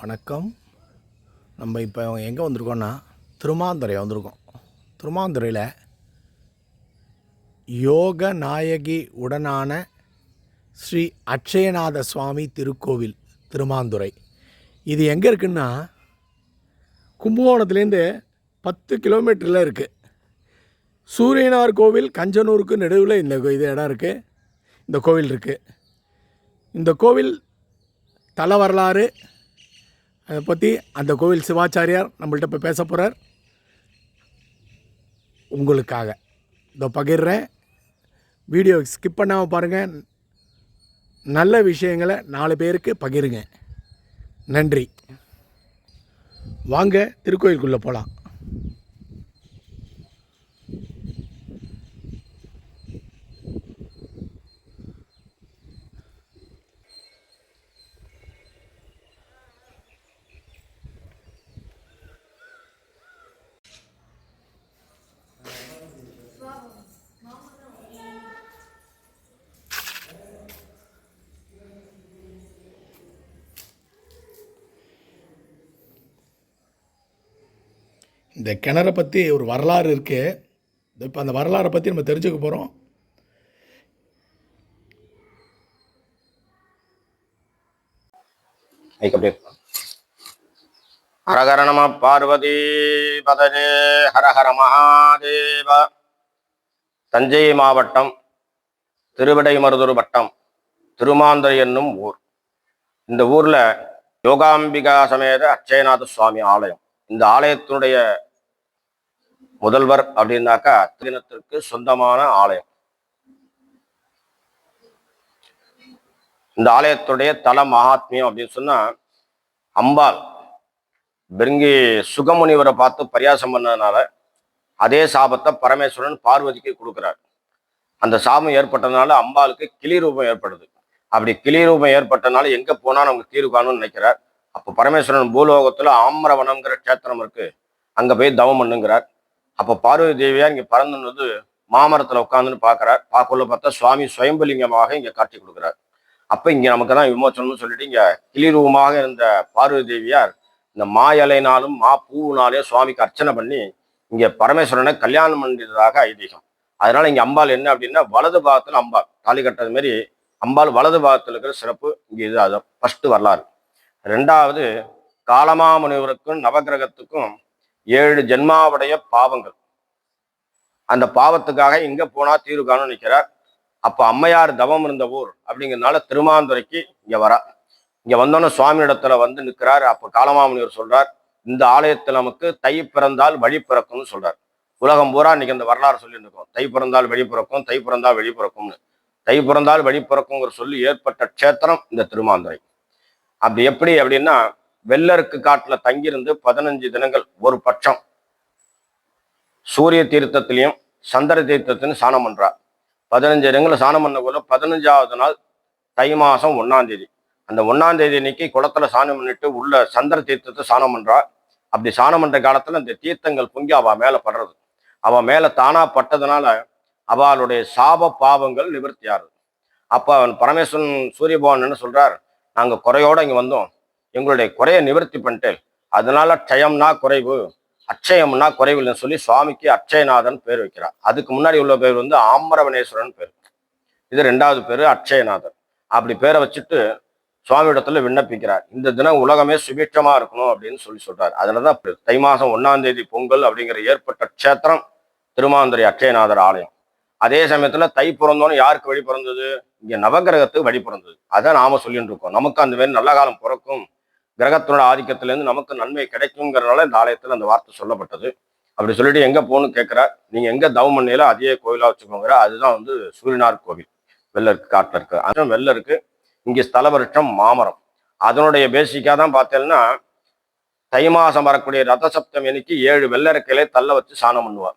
வணக்கம். நம்ம இப்போ எங்கே வந்திருக்கோன்னா திருமாந்துறை வந்திருக்கோம். திருமாந்துறையில் யோக நாயகி உடனான ஸ்ரீ அட்சயநாத சுவாமி திருக்கோவில் திருமாந்துறை. இது எங்கே இருக்குன்னா கும்பகோணத்துலேருந்து பத்து கிலோமீட்டரில் இருக்குது சூரியனார் கோவில் கஞ்சனூருக்கு நடுவில் இந்த இது இடம் இருக்குது இந்த கோவில் இருக்குது இந்த கோவில் தல வரலாறு அதை பற்றி அந்த கோவில் சிவாச்சாரியார் நம்மள்கிட்ட இப்போ பேச போகிறார் உங்களுக்காக. இதோ பகிர்றேன். வீடியோ ஸ்கிப் பண்ணாமல் பாருங்கள் நல்ல விஷயங்களை நாலு பேருக்கு பகிருங்க. நன்றி. வாங்க திருக்கோயிலுக்குள்ளே போகலாம் இந்த கிணறை பற்றி ஒரு வரலாறு இருக்குது இப்போ அந்த வரலாறை பற்றி நம்ம தெரிஞ்சுக்க போகிறோம் மைக் ஹரஹர நம பார்வதி பதஜே ஹரஹர மகாதேவ. தஞ்சை மாவட்டம் திருவிடைமருதூர் வட்டம் திருமாந்தரை என்னும் ஊர். இந்த ஊரில் யோகாம்பிகா சமேத அச்சயநாத சுவாமி ஆலயம். இந்த ஆலயத்தினுடைய முதல்வர் அப்படின்னாக்கா தினத்திற்கு சொந்தமான ஆலயம். இந்த ஆலயத்துடைய தல மகாத்மியம் அப்படின்னு சொன்னா அம்பாள். பெருங்கி சுகமுனிவரை பார்த்து பரியாசம் பண்ணதுனால அதே சாபத்தை பரமேஸ்வரன் பார்வதிக்கு கொடுக்குறார். அந்த சாபம் ஏற்பட்டதுனால அம்பாளுக்கு கிளி ரூபம் ஏற்படுது. அப்படி கிளி ரூபம் ஏற்பட்டனால எங்க போனா நமக்கு தீர்வு காணும்னு நினைக்கிறார். அப்போ பரமேஸ்வரன் பூலோகத்தில் ஆம்பரவனம்ங்கிற கஷேத்திரம் இருக்கு. அங்கே போய் தவம் பண்ணுங்கிறார். அப்போ பார்வதி தேவியார் இங்கே பறந்துனது மாமரத்தில் உட்காந்துன்னு பார்க்குறார் பார்க்கல பார்த்தா சுவாமி சுயம்பலிங்கமாக இங்கே காட்சி கொடுக்குறார். அப்போ இங்கே நமக்கு தான் விமோச்சனம்னு சொல்லிட்டு இங்கே கிளிரூபமாக இருந்த பார்வதி தேவியார் இந்த மா இலைனாலும் மா பூவினாலே சுவாமிக்கு அர்ச்சனை பண்ணி இங்கே பரமேஸ்வரனை கல்யாணம் பண்ணுறதாக ஐதீகம். அதனால இங்கே அம்பாள் என்ன அப்படின்னா வலது பாகத்தில் அம்பாள். தாலி கட்டது மாதிரி அம்பாள் வலது பாகத்தில் இருக்கிற சிறப்பு இங்கே இது அது ஃபர்ஸ்ட் வரலாறு. ரெண்டாவது காலமாமுனிவருக்கும் நவகிரகத்துக்கும் ஏழு ஜென்மாவுடைய பாவங்கள். அந்த பாவத்துக்காக இங்க போனா தீர்வு காணும் நிற்கிறார் அப்போ அம்மையார் தவம் இருந்த ஊர் அப்படிங்கிறதுனால திருமாந்துரைக்கு இங்க வரா. இங்க வந்தோன்னே சுவாமி இடத்துல வந்து நிற்கிறார் அப்ப காலமாமுனிவர் சொல்றார் இந்த ஆலயத்தில் நமக்கு தை பிறந்தால் வழி பிறக்கும்னு சொல்றார். உலகம் பூரா இன்னைக்கு அந்த வரலாறு சொல்லிட்டு இருக்கோம். தை பிறந்தால் வழி பிறக்கும் தை பிறந்தால் வழி பிறக்கும்னு. தை பிறந்தால் வழி பிறக்குங்கிற சொல்லி ஏற்பட்ட க்ஷேத்திரம் இந்த திருமாந்துரை அப்படி எப்படி அப்படின்னா வெள்ளருக்கு காட்டுல தங்கியிருந்து பதினஞ்சு தினங்கள் ஒரு பட்சம். சூரிய தீர்த்தத்திலையும் சந்திர தீர்த்தத்திலையும் சாணம் பண்றார். பதினஞ்சு இடங்களை சாணம் பண்ண போல பதினஞ்சாவது நாள் தை மாசம் ஒன்னாம் தேதி. அந்த ஒன்னாம் தேதி அன்னைக்கு குளத்துல சாணம் பண்ணிட்டு உள்ள சந்திர தீர்த்தத்தை சாணம் பண்றா அப்படி சாணம் பண்ற காலத்துல இந்த தீர்த்தங்கள் பொங்கி அவ மேல படுறது. அவ மேல தானா பட்டதுனால அவளுடைய சாப பாவங்கள் நிவர்த்தி ஆறுது அப்ப அவன் பரமேஸ்வரன் சூரிய பகவான் என்ன சொல்றார்? நாங்கள் குறையோடு இங்கே வந்தோம். எங்களுடைய குறையை நிவர்த்தி பண்ணிட்டேன். அதனால க்ஷயம்னா குறைவு அட்சயம்னா குறைவில்லைன்னு சொல்லி சுவாமிக்கு அட்சயநாதன் பேர் வைக்கிறார். அதுக்கு முன்னாடி உள்ள பேர் வந்து ஆம்பரவனேஸ்வரன் பேர். இது ரெண்டாவது பேர் அட்சயநாதன் அப்படி பேரை வச்சுட்டு சுவாமியிடத்துல விண்ணப்பிக்கிறார். இந்த தினம் உலகமே சுபிட்சமா இருக்கணும் அப்படின்னு சொல்லி சொல்றாரு. அதனாலதான் தான் தை மாசம் ஒன்னாம் தேதி பொங்கல் அப்படிங்கிற ஏற்பட்ட க்ஷேத்திரம் திருமாந்துரை அட்சயநாதர் ஆலயம். அதே சமயத்துல தை பிறந்தோன்னு யாருக்கு வழி பிறந்தது? இங்க நவகிரகத்துக்கு வழி பிறந்தது. அதை நாம சொல்லிட்டு இருக்கோம். நமக்கு அந்த மாதிரி நல்ல காலம் பிறக்கும். கிரகத்தினோட ஆதிக்கத்திலேருந்து நமக்கு நன்மை கிடைக்குங்கிறனால இந்த ஆலயத்தில் அந்த வார்த்தை சொல்லப்பட்டது. அப்படி சொல்லிட்டு எங்க போகணும்னு கேட்கிறார் நீங்க எங்க தவம் அதே கோயிலா வச்சுக்கோங்கிற அதுதான் வந்து சூரியனார் கோவில். வெள்ள இருக்கு காட்டில் இருக்கு. அதுவும் வெள்ள இருக்கு இங்கே ஸ்தல வருஷம் மாமரம். அதனுடைய பேசிக்காக தான் பார்த்தேன்னா தை மாசம் வரக்கூடிய ரத சப்தம் எனக்கு ஏழு வெள்ளரிக்கையிலே தள்ள வச்சு சாணம் பண்ணுவார்.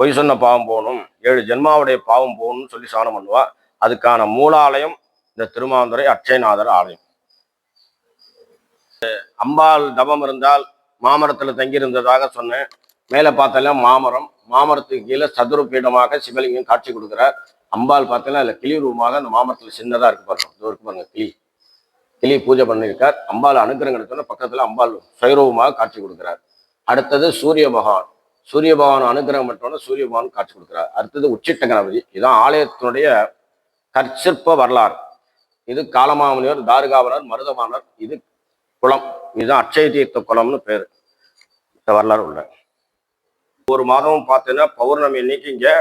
பொய் சொன்ன பாவம் போகணும். ஏழு ஜென்மாவுடைய பாவம் போகணும்னு சொல்லி சாணம் பண்ணுவா. அதுக்கான மூலாலயம் இந்த திருமாந்துரை அட்சயநாதர் ஆலயம். அம்பாள் தபம் இருந்தால் மாமரத்துல தங்கி இருந்ததாக சொன்னேன். மேலே பார்த்தாலும் மாமரம். மாமரத்துக்கு கீழே சதுர பீடமாக சிவலிங்கம் காட்சி கொடுக்குறார். அம்பாள் பார்த்தீங்கன்னா அதில் கிளி ரூபமாக அந்த மாமரத்தில் சின்னதாக இருக்கு பாருங்க. இது இருக்கு பாருங்க கிளி. கிளி பூஜை பண்ணியிருக்கார். அம்பாள் அனுகிரகம் எடுத்தோன்னா பக்கத்தில் அம்பாள் சுயரூபமாக காட்சி கொடுக்குறார். அடுத்தது சூரிய பகவான். சூரிய பகவான் அனுகிரகம் பண்ணோன்னா சூரிய பகவான் காட்சி கொடுக்குறார். அடுத்தது உச்சிட்ட கணபதி. இதுதான் ஆலயத்தினுடைய கற்சிற்ப வரலாறு. இது காலமாமனியர் தாருகாவனர் மருதமானர் இது குளம். இதுதான் அட்சய தீர்த்த குளம்னு பேர். இந்த வரலாறு உள்ள. ஒரு மாதமும் பார்த்தீங்கன்னா பௌர்ணமி அன்னைக்கு இங்கே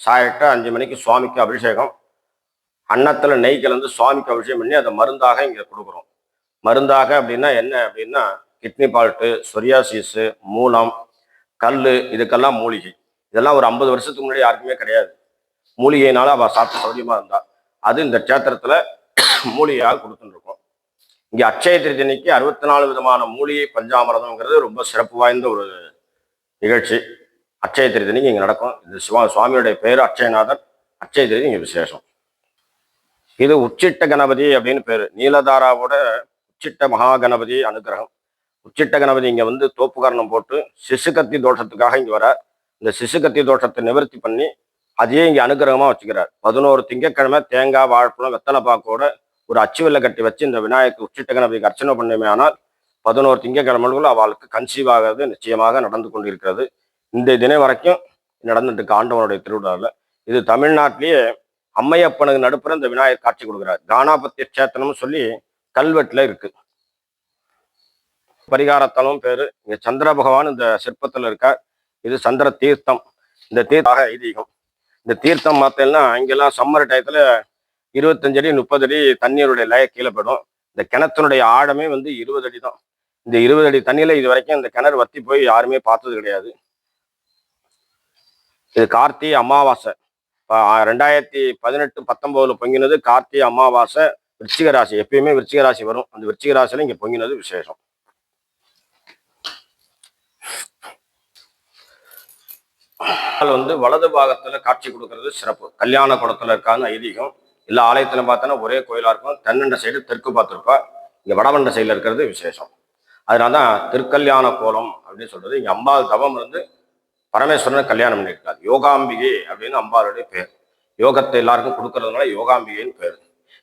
சாயிட்ட அஞ்சு மணிக்கு சுவாமிக்கு அபிஷேகம். அன்னத்தில் நெய் கலந்து சுவாமிக்கு அபிஷேகம் பண்ணி அதை மருந்தாக இங்கே கொடுக்குறோம். மருந்தாக அப்படின்னா என்ன அப்படின்னா கிட்னி பால்ட்டு சொரியாசிஸு மூலம் கல் இதுக்கெல்லாம் மூலிகை. இதெல்லாம் ஒரு ஐம்பது வருஷத்துக்கு முன்னாடி யாருக்குமே கிடையாது. மூலிகையினால அவள் சாப்பிட்டு சௌரியமாக இருந்தா. அது இந்த க்ஷேத்திரத்தில் மூலிகையாக கொடுத்துட்டுருக்கோம். இங்கே அச்சய திருத்தணிக்கு அறுபத்தி நாலு விதமான மூலிகை பஞ்சாமிரதம்ங்கிறது ரொம்ப சிறப்பு வாய்ந்த ஒரு நிகழ்ச்சி. அச்சய திருத்தணிக்கு இங்கே நடக்கும். இந்த சிவா சுவாமியுடைய பேர் அச்சயநாதன் அச்சய திருத்தி இங்கே விசேஷம். இது உச்சிட்ட கணபதி அப்படின்னு பேர். நீலதாராவோட உச்சிட்ட மகா கணபதி அனுகிரகம். உச்சிட்ட கணபதி இங்கே வந்து தோப்புக்காரணம் போட்டு சிசுகத்தி தோஷத்துக்காக இங்கே வரார். இந்த சிசுகத்தி தோஷத்தை நிவர்த்தி பண்ணி அதையே இங்கே அனுகிரகமாக வச்சுக்கிறார். பதினோரு திங்கக்கிழமை தேங்காய் வாழைப்பழம் வெத்தலை பாக்கோட ஒரு அச்சு வெள்ளை கட்டி வச்சு இந்த விநாயகர் உச்சிட்ட கணபதிக்கு அர்ச்சனை பண்ணுமே ஆனால் பதினோரு திங்கக்கிழமைகளும் அவளுக்கு கன்சீவ் ஆகிறது நிச்சயமாக நடந்து கொண்டிருக்கிறது. இந்த தினம் வரைக்கும் நடந்துட்டு ஆண்டவனுடைய திருவிழாவில் இது தமிழ்நாட்டிலேயே அம்மையப்பனுக்கு நடுப்புற இந்த விநாயகர் காட்சி கொடுக்குறார். கானாபத்திய கஷேத்திரம்னு சொல்லி கல்வெட்டில் இருக்குது பரிகாரத்தலம் பேரு. இங்க சந்திர பகவான் இந்த சிற்பத்துல இருக்கார். இது சந்திர தீர்த்தம். இந்த தீர்த்தாக ஐதீகம். இந்த தீர்த்தம் பார்த்தீங்கன்னா இங்கெல்லாம் சம்மர் டயத்துல இருபத்தஞ்சு அடி முப்பது அடி தண்ணீருடைய லய கீழே போயிடும். இந்த கிணத்தினுடைய ஆழமே வந்து இருபது அடி தான். இந்த இருபது அடி தண்ணியில இது வரைக்கும் இந்த கிணறு வத்தி போய் யாருமே பார்த்தது கிடையாது. இது கார்த்திகை அமாவாசை. இப்போ ரெண்டாயிரத்தி பதினெட்டு பத்தொம்போதுல பொங்கினது கார்த்திகை அமாவாசை விருச்சிக ராசி. எப்பயுமே விருச்சிக ராசி வரும். அந்த விருச்சிக ராசியில இங்க பொங்கினது விசேஷம். வந்து வலது பாகத்துல காட்சி கொடுக்கறது சிறப்பு. கல்யாண குளத்துல இருக்கான்னு ஐதீகம். எல்லா ஆலயத்திலும் பார்த்தோன்னா ஒரே கோயிலா இருக்கும். தென்னண்ட சைடு தெற்கு பார்த்துருப்பா. இங்க வடமண்ட சைடுல இருக்கிறது விசேஷம். அதனால தான் திருக்கல்யாண கோலம் அப்படின்னு சொல்றது. இங்க அம்பாள் தவம் இருந்து பரமேஸ்வரனை கல்யாணம் பண்ணியிருக்காரு யோகாம்பிகை அப்படின்னு அம்பாளுடைய பேர். யோகத்தை எல்லாருக்கும் கொடுக்கறதுனால யோகாம்பிகைன்னு பேர்.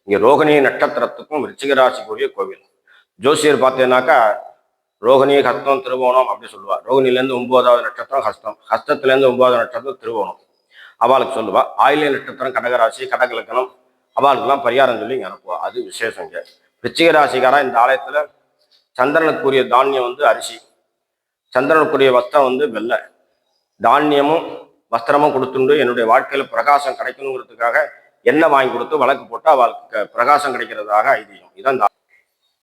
இங்க ரோகிணி நட்சத்திரத்துக்கும் ரிச்சிகராசிக்குரிய கோவில். ஜோசியர் பார்த்தீங்கன்னாக்கா ரோகிணி ஹஸ்தம் திருவோணம் அப்படின்னு சொல்லுவா. ரோகிணிலேருந்து ஒன்பதாவது நட்சத்திரம் ஹஸ்தம் ஹஸ்தத்துலேருந்து ஒன்பதாவது நட்சத்திரம் திருவோணம். அவளுக்கு சொல்லுவா ஆயிலிய நட்சத்திரம் கடகராசி கடகலக்கணம் அவளுக்குலாம் பரிகாரம் சொல்லி இங்கே அனுப்புவா. அது விசேஷங்க இங்க. ராசிக்காரா இந்த ஆலயத்தில் சந்திரனுக்குரிய தானியம் வந்து அரிசி. சந்திரனுக்குரிய வஸ்திரம் வந்து வெள்ளை. தானியமும் வஸ்திரமும் கொடுத்துண்டு என்னுடைய வாழ்க்கையில் பிரகாசம் கிடைக்கணுங்கிறதுக்காக எண்ணெய் வாங்கி கொடுத்து வழக்கு போட்டு அவளுக்கு பிரகாசம் கிடைக்கிறதாக ஐதீகம். இதான் இந்த